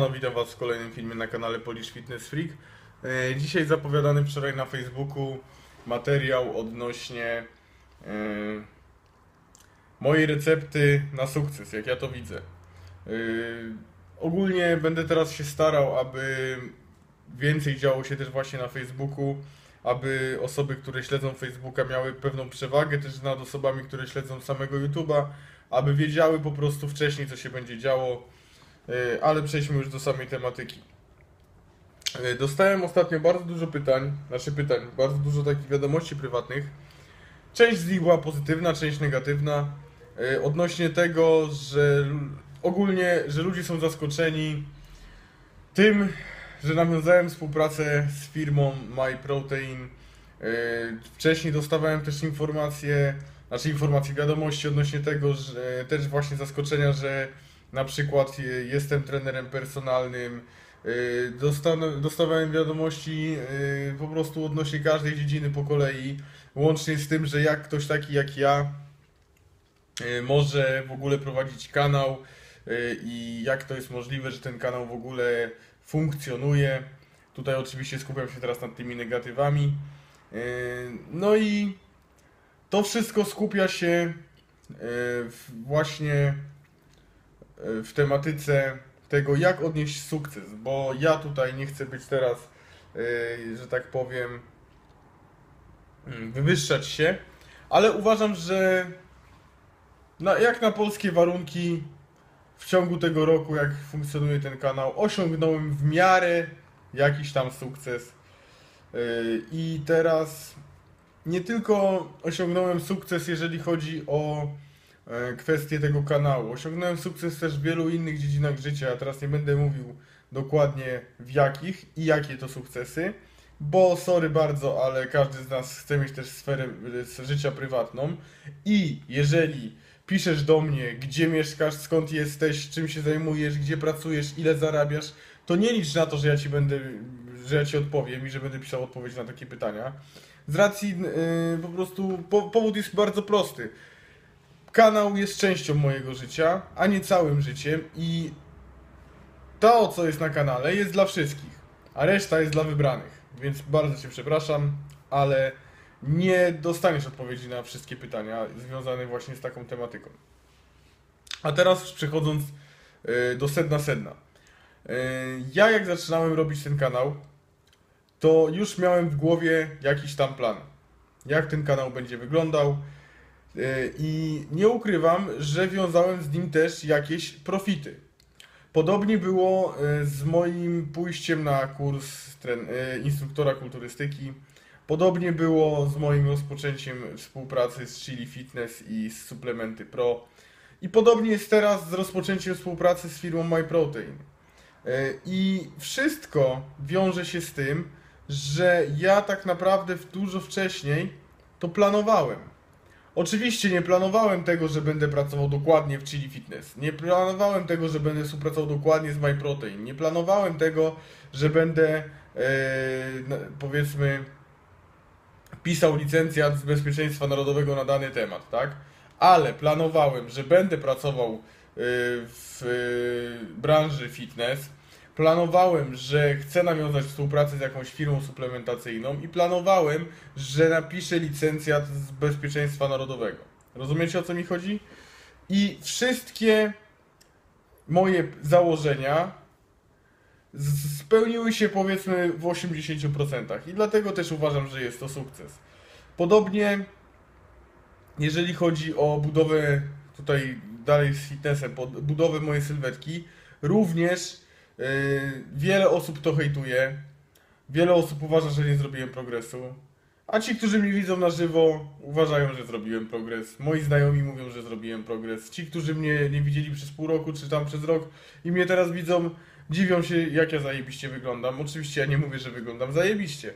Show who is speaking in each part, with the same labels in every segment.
Speaker 1: No, witam Was w kolejnym filmie na kanale Polish Fitness Freak. E, Dzisiaj zapowiadany wczoraj na Facebooku materiał odnośnie e, mojej recepty na sukces, jak ja to widzę. E, Ogólnie będę teraz się starał, aby więcej działo się też właśnie na Facebooku, aby osoby, które śledzą Facebooka miały pewną przewagę też nad osobami, które śledzą samego YouTube'a, aby wiedziały po prostu wcześniej, co się będzie działo. E, Ale przejdźmy już do samej tematyki. E, Dostałem ostatnio bardzo dużo pytań, znaczy pytań, bardzo dużo takich wiadomości prywatnych. Część z nich była pozytywna, część negatywna. e, Odnośnie tego, że ogólnie, że ludzie są zaskoczeni tym, że nawiązałem współpracę z firmą MyProtein. Wcześniej dostawałem też informacje, znaczy informacje, wiadomości odnośnie tego, że też właśnie zaskoczenia, że na przykład e, jestem trenerem personalnym. Dostanę, dostawałem wiadomości e, po prostu odnośnie każdej dziedziny po kolei, łącznie z tym, że jak ktoś taki jak ja może w ogóle prowadzić kanał i jak to jest możliwe, że ten kanał w ogóle funkcjonuje. Tutaj oczywiście skupiam się teraz nad tymi negatywami. No i to wszystko skupia się właśnie w tematyce tego, jak odnieść sukces, bo ja tutaj nie chcę być teraz, yy, że tak powiem, mm, wywyższać się, ale uważam, że na, jak na polskie warunki w ciągu tego roku, jak funkcjonuje ten kanał, osiągnąłem w miarę jakiś tam sukces. Yy, I teraz nie tylko osiągnąłem sukces, jeżeli chodzi o kwestię tego kanału. Osiągnąłem sukces też w wielu innych dziedzinach życia. Ja teraz nie będę mówił dokładnie w jakich i jakie to sukcesy, bo sorry bardzo, ale każdy z nas chce mieć też sferę e, życia prywatną i jeżeli piszesz do mnie, gdzie mieszkasz, skąd jesteś, czym się zajmujesz, gdzie pracujesz, ile zarabiasz, to nie licz na to, że ja ci będę, że ja ci odpowiem i że będę pisał odpowiedź na takie pytania. Z racji yy, po prostu po, powód jest bardzo prosty kanał jest częścią mojego życia, a nie całym życiem i to, co jest na kanale, jest dla wszystkich, a reszta jest dla wybranych. Więc bardzo Cię przepraszam, ale nie dostaniesz odpowiedzi na wszystkie pytania związane właśnie z taką tematyką. A teraz przechodząc y, do sedna sedna. Y, Ja jak zaczynałem robić ten kanał, to już miałem w głowie jakiś tam plan. Jak ten kanał będzie wyglądał, I nie ukrywam, że wiązałem z nim też jakieś profity. Podobnie było yy, z moim pójściem na kurs yy, instruktora kulturystyki. Podobnie było z moim rozpoczęciem współpracy z Chili Fitness i z Suplementy Pro. I podobnie jest teraz z rozpoczęciem współpracy z firmą MyProtein. I wszystko wiąże się z tym, że ja tak naprawdę dużo wcześniej to planowałem. Oczywiście nie planowałem tego, że będę pracował dokładnie w Chili Fitness. Nie planowałem tego, że będę współpracował dokładnie z MyProtein. Nie planowałem tego, że będę e, powiedzmy pisał licencjat z bezpieczeństwa narodowego na dany temat, tak? Ale planowałem, że będę pracował e, w e, branży fitness. Planowałem, że chcę nawiązać współpracę z jakąś firmą suplementacyjną i planowałem, że napiszę licencjat z bezpieczeństwa narodowego. Rozumiecie o co mi chodzi? I wszystkie moje założenia spełniły się powiedzmy w 80% i dlatego też uważam, że jest to sukces. Podobnie jeżeli chodzi o budowę tutaj dalej z fitnessem, budowę mojej sylwetki, również wiele osób to hejtuje. Wiele osób uważa, że nie zrobiłem progresu. A ci, którzy mnie widzą na żywo, uważają, że zrobiłem progres. Moi znajomi mówią, że zrobiłem progres. Ci, którzy mnie nie widzieli przez pół roku, czy tam przez rok i mnie teraz widzą, dziwią się, jak ja zajebiście wyglądam. Oczywiście ja nie mówię, że wyglądam zajebiście.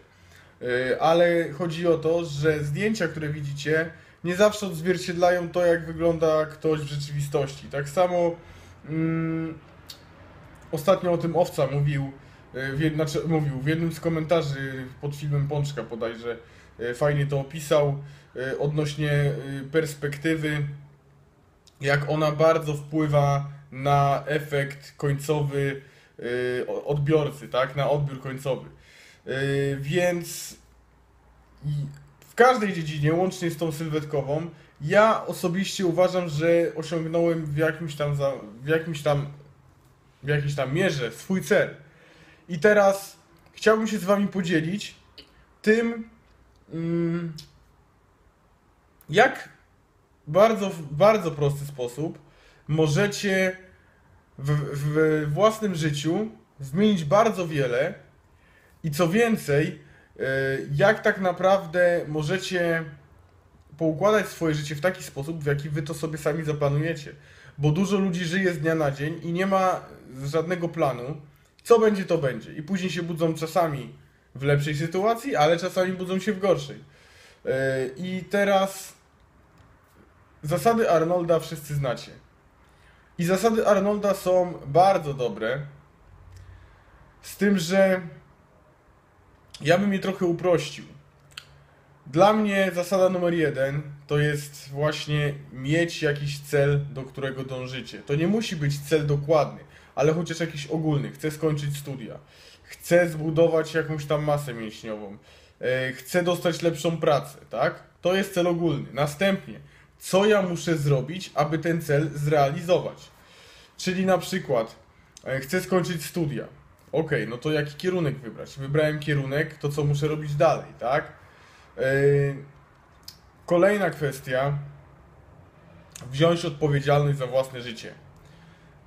Speaker 1: Yy, Ale chodzi o to, że zdjęcia, które widzicie, nie zawsze odzwierciedlają to, jak wygląda ktoś w rzeczywistości. Tak samo mm, ostatnio o tym Owca mówił, y, w, znaczy, mówił w jednym z komentarzy pod filmem Pączka bodajże, y, fajnie to opisał, y, odnośnie perspektywy, jak ona bardzo wpływa na efekt końcowy odbiorcy, tak? Na odbiór końcowy. Więc w każdej dziedzinie, łącznie z tą sylwetkową, ja osobiście uważam, że osiągnąłem w jakimś tam, za, w jakimś tam, w jakiejś tam mierze swój cel. I teraz chciałbym się z wami podzielić tym, mm, jak bardzo, bardzo prosty sposób możecie w, w własnym życiu zmienić bardzo wiele i co więcej, e, jak tak naprawdę możecie poukładać swoje życie w taki sposób, w jaki wy to sobie sami zaplanujecie. Bo dużo ludzi żyje z dnia na dzień i nie ma żadnego planu, co będzie, to będzie. I później się budzą czasami w lepszej sytuacji, ale czasami budzą się w gorszej. E, I teraz zasady Arnolda wszyscy znacie. I zasady Arnolda są bardzo dobre. Z tym, że ja bym je trochę uprościł. Dla mnie zasada numer jeden to jest właśnie mieć jakiś cel, do którego dążycie. To nie musi być cel dokładny, ale chociaż jakiś ogólny. Chcę skończyć studia, chcę zbudować jakąś tam masę mięśniową, e, chcę dostać lepszą pracę, tak? To jest cel ogólny. Następnie, co ja muszę zrobić, aby ten cel zrealizować? Czyli na przykład e, chcę skończyć studia. Ok, no to jaki kierunek wybrać? Wybrałem kierunek, to co muszę robić dalej, tak? Yy, Kolejna kwestia. Wziąć odpowiedzialność za własne życie.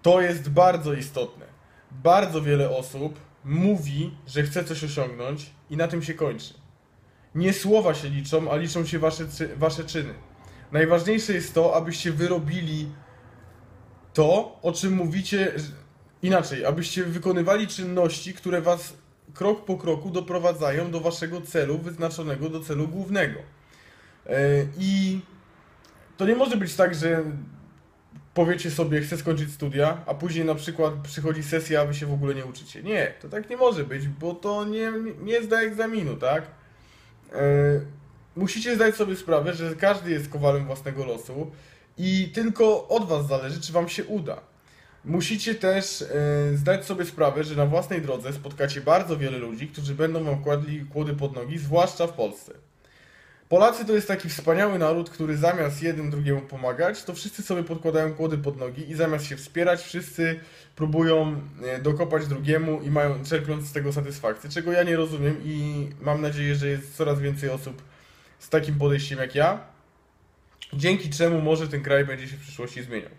Speaker 1: To jest bardzo istotne. Bardzo wiele osób mówi, że chce coś osiągnąć i na tym się kończy. Nie słowa się liczą, a liczą się wasze, wasze czyny. Najważniejsze jest to, abyście wyrobili to, o czym mówicie, inaczej, abyście wykonywali czynności, które was krok po kroku doprowadzają do waszego celu wyznaczonego, do celu głównego. E, I to nie może być tak, że powiecie sobie, chcę skończyć studia, a później na przykład przychodzi sesja, a wy się w ogóle nie uczycie. Nie, to tak nie może być, bo to nie, nie zda egzaminu, tak? E, Musicie zdać sobie sprawę, że każdy jest kowalem własnego losu i tylko od was zależy, czy wam się uda. Musicie też e, zdać sobie sprawę, że na własnej drodze spotkacie bardzo wiele ludzi, którzy będą wam kładli kłody pod nogi, zwłaszcza w Polsce. Polacy to jest taki wspaniały naród, który zamiast jeden drugiemu pomagać, to wszyscy sobie podkładają kłody pod nogi i zamiast się wspierać, wszyscy próbują e, dokopać drugiemu i mają czerpiąc z tego satysfakcję, czego ja nie rozumiem i mam nadzieję, że jest coraz więcej osób z takim podejściem jak ja, dzięki czemu może ten kraj będzie się w przyszłości zmieniał.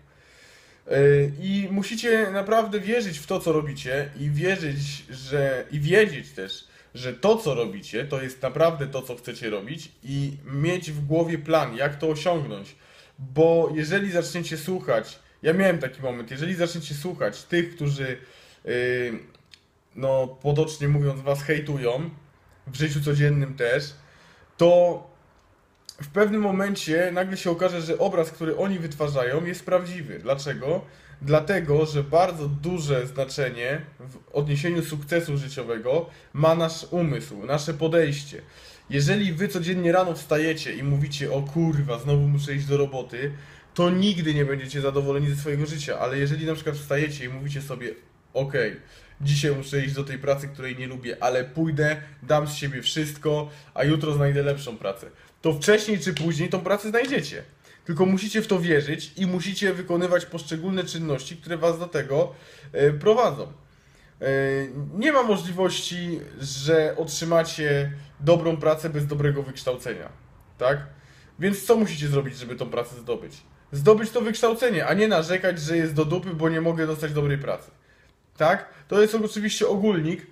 Speaker 1: Yy, I musicie naprawdę wierzyć w to, co robicie i wierzyć, że i wiedzieć też, że to, co robicie, to jest naprawdę to, co chcecie robić i mieć w głowie plan, jak to osiągnąć. Bo jeżeli zaczniecie słuchać, ja miałem taki moment, jeżeli zaczniecie słuchać tych, którzy, yy, no potocznie mówiąc, was hejtują, w życiu codziennym też, to w pewnym momencie nagle się okaże, że obraz, który oni wytwarzają, jest prawdziwy. Dlaczego? Dlatego, że bardzo duże znaczenie w odniesieniu sukcesu życiowego ma nasz umysł, nasze podejście. Jeżeli wy codziennie rano wstajecie i mówicie, o kurwa, znowu muszę iść do roboty, to nigdy nie będziecie zadowoleni ze swojego życia. Ale jeżeli na przykład wstajecie i mówicie sobie, okej, dzisiaj muszę iść do tej pracy, której nie lubię, ale pójdę, dam z siebie wszystko, a jutro znajdę lepszą pracę, to wcześniej czy później tą pracę znajdziecie. Tylko musicie w to wierzyć i musicie wykonywać poszczególne czynności, które was do tego e, prowadzą. E, Nie ma możliwości, że otrzymacie dobrą pracę bez dobrego wykształcenia. Tak? Więc co musicie zrobić, żeby tą pracę zdobyć? Zdobyć to wykształcenie, a nie narzekać, że jest do dupy, bo nie mogę dostać dobrej pracy. Tak? To jest oczywiście ogólnik,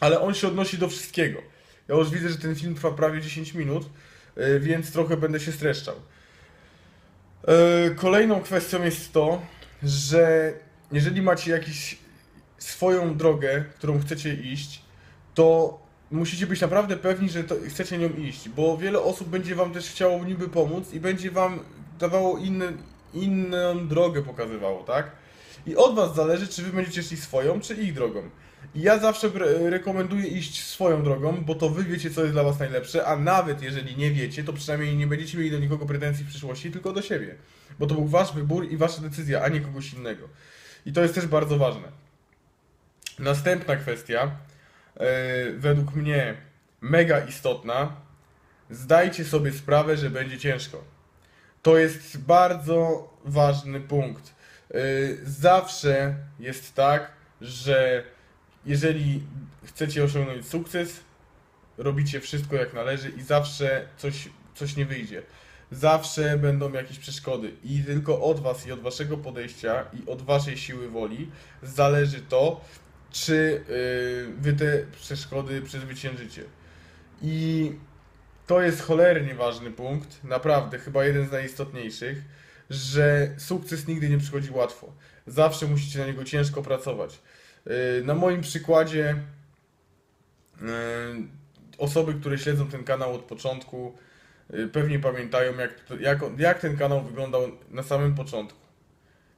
Speaker 1: ale on się odnosi do wszystkiego. Ja już widzę, że ten film trwa prawie 10 minut, y, więc trochę będę się streszczał. Y, Kolejną kwestią jest to, że jeżeli macie jakiś swoją drogę, którą chcecie iść, to musicie być naprawdę pewni, że chcecie nią iść, bo wiele osób będzie wam też chciało niby pomóc i będzie wam dawało inny, inną drogę pokazywało, tak? I od was zależy, czy wy będziecie szli swoją, czy ich drogą. I ja zawsze re- rekomenduję iść swoją drogą, bo to wy wiecie, co jest dla was najlepsze, a nawet jeżeli nie wiecie, to przynajmniej nie będziecie mieli do nikogo pretensji w przyszłości, tylko do siebie. Bo to był wasz wybór i wasza decyzja, a nie kogoś innego. I to jest też bardzo ważne. Następna kwestia, e, według mnie mega istotna. Zdajcie sobie sprawę, że będzie ciężko. To jest bardzo ważny punkt. E, zawsze jest tak, że jeżeli chcecie osiągnąć sukces, robicie wszystko jak należy i zawsze coś, coś nie wyjdzie. Zawsze będą jakieś przeszkody i tylko od Was i od Waszego podejścia i od Waszej siły woli zależy to, czy yy, Wy te przeszkody przezwyciężycie. I to jest cholernie ważny punkt, naprawdę, chyba jeden z najistotniejszych, że sukces nigdy nie przychodzi łatwo. Zawsze musicie na niego ciężko pracować. Yy, Na moim przykładzie yy, osoby, które śledzą ten kanał od początku, yy, pewnie pamiętają, jak, jak, jak ten kanał wyglądał na samym początku.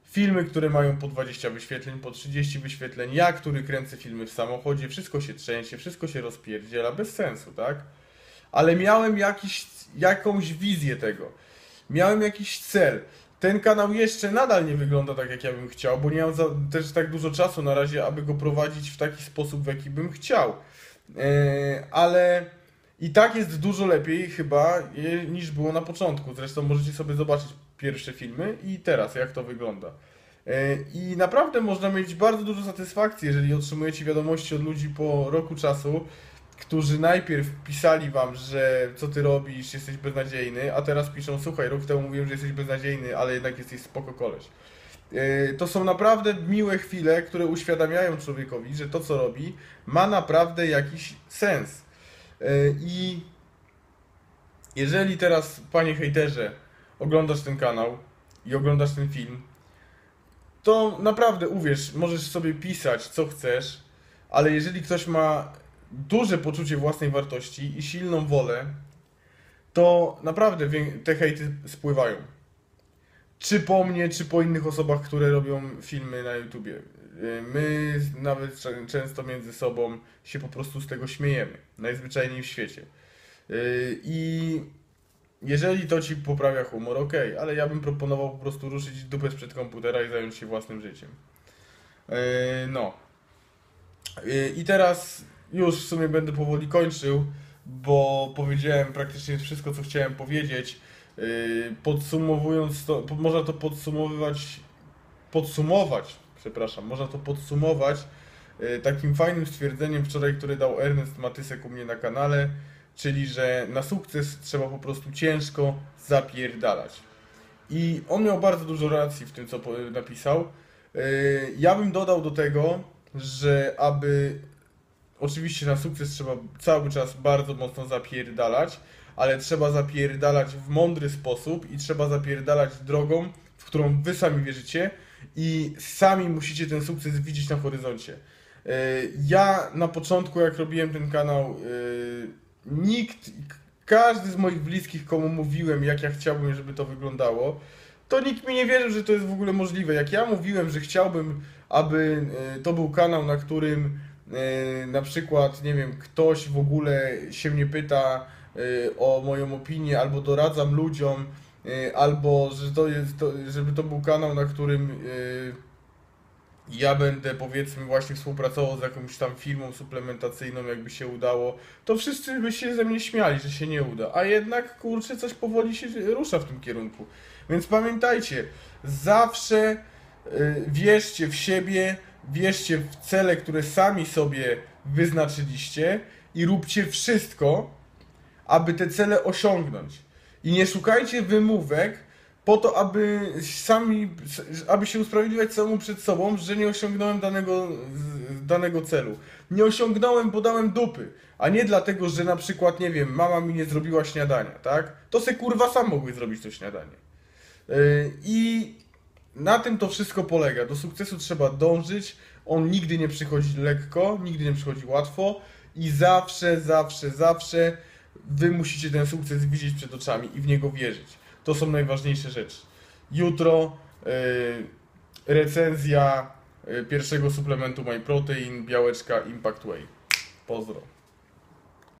Speaker 1: Filmy, które mają po 20 wyświetleń, po 30 wyświetleń, ja, który kręcę filmy w samochodzie, wszystko się trzęsie, wszystko się rozpierdziela, bez sensu, tak? Ale miałem jakiś, jakąś wizję tego. Miałem jakiś cel. Ten kanał jeszcze nadal nie wygląda tak, jak ja bym chciał, bo nie mam za, też tak dużo czasu na razie, aby go prowadzić w taki sposób, w jaki bym chciał. Yy, ale i tak jest dużo lepiej chyba e, niż było na początku. Zresztą możecie sobie zobaczyć pierwsze filmy i teraz jak to wygląda. E, I naprawdę można mieć bardzo dużo satysfakcji, jeżeli otrzymujecie wiadomości od ludzi po roku czasu, którzy najpierw pisali wam, że co ty robisz, jesteś beznadziejny, a teraz piszą, słuchaj, rok temu mówiłem, że jesteś beznadziejny, ale jednak jesteś spoko koleś. E, To są naprawdę miłe chwile, które uświadamiają człowiekowi, że to co robi ma naprawdę jakiś sens. E, I jeżeli teraz, panie hejterze, oglądasz ten kanał i oglądasz ten film, to naprawdę uwierz, możesz sobie pisać co chcesz, ale jeżeli ktoś ma duże poczucie własnej wartości i silną wolę, to naprawdę te hejty spływają. Czy po mnie, czy po innych osobach, które robią filmy na YouTubie. Y, My nawet czę- często między sobą się po prostu z tego śmiejemy. Najzwyczajniej w świecie. Y, I jeżeli to ci poprawia humor, ok, ale ja bym proponował po prostu ruszyć dupę sprzed komputera i zająć się własnym życiem. Yy, No. I teraz już w sumie będę powoli kończył, bo powiedziałem praktycznie wszystko, co chciałem powiedzieć. Yy, Podsumowując to, można to podsumowywać, podsumować, przepraszam, można to podsumować yy, takim fajnym stwierdzeniem wczoraj, które dał Ernest Matysek u mnie na kanale, czyli że na sukces trzeba po prostu ciężko zapierdalać. I on miał bardzo dużo racji w tym, co napisał. Yy, Ja bym dodał do tego, że aby oczywiście na sukces trzeba cały czas bardzo mocno zapierdalać, ale trzeba zapierdalać w mądry sposób i trzeba zapierdalać drogą, w którą wy sami wierzycie i sami musicie ten sukces widzieć na horyzoncie. Yy, Ja na początku, jak robiłem ten kanał, yy, nikt, każdy z moich bliskich, komu mówiłem, jak ja chciałbym, żeby to wyglądało, to nikt mi nie wierzył, że to jest w ogóle możliwe. Jak ja mówiłem, że chciałbym, aby e, to był kanał, na którym e, na przykład, nie wiem, ktoś w ogóle się mnie pyta e, o moją opinię, albo doradzam ludziom, e, albo że to jest, to, żeby to był kanał, na którym e, ja będę powiedzmy właśnie współpracował z jakąś tam firmą suplementacyjną, jakby się udało, to wszyscy by się ze mnie śmiali, że się nie uda. A jednak, kurczę, coś powoli się rusza w tym kierunku. Więc pamiętajcie, zawsze wierzcie w siebie, wierzcie w cele, które sami sobie wyznaczyliście i róbcie wszystko, aby te cele osiągnąć. I nie szukajcie wymówek po to, aby sami, aby się usprawiedliwiać samemu przed sobą, że nie osiągnąłem danego, danego celu. Nie osiągnąłem, bo dałem dupy, a nie dlatego, że na przykład, nie wiem, mama mi nie zrobiła śniadania, tak? To se kurwa sam mogły zrobić to śniadanie. Yy, I na tym to wszystko polega. Do sukcesu trzeba dążyć. On nigdy nie przychodzi lekko, nigdy nie przychodzi łatwo i zawsze, zawsze, zawsze wy musicie ten sukces widzieć przed oczami i w niego wierzyć. To są najważniejsze rzeczy. Jutro yy, recenzja yy, pierwszego suplementu MyProtein, białeczka Impact Whey. Pozdro.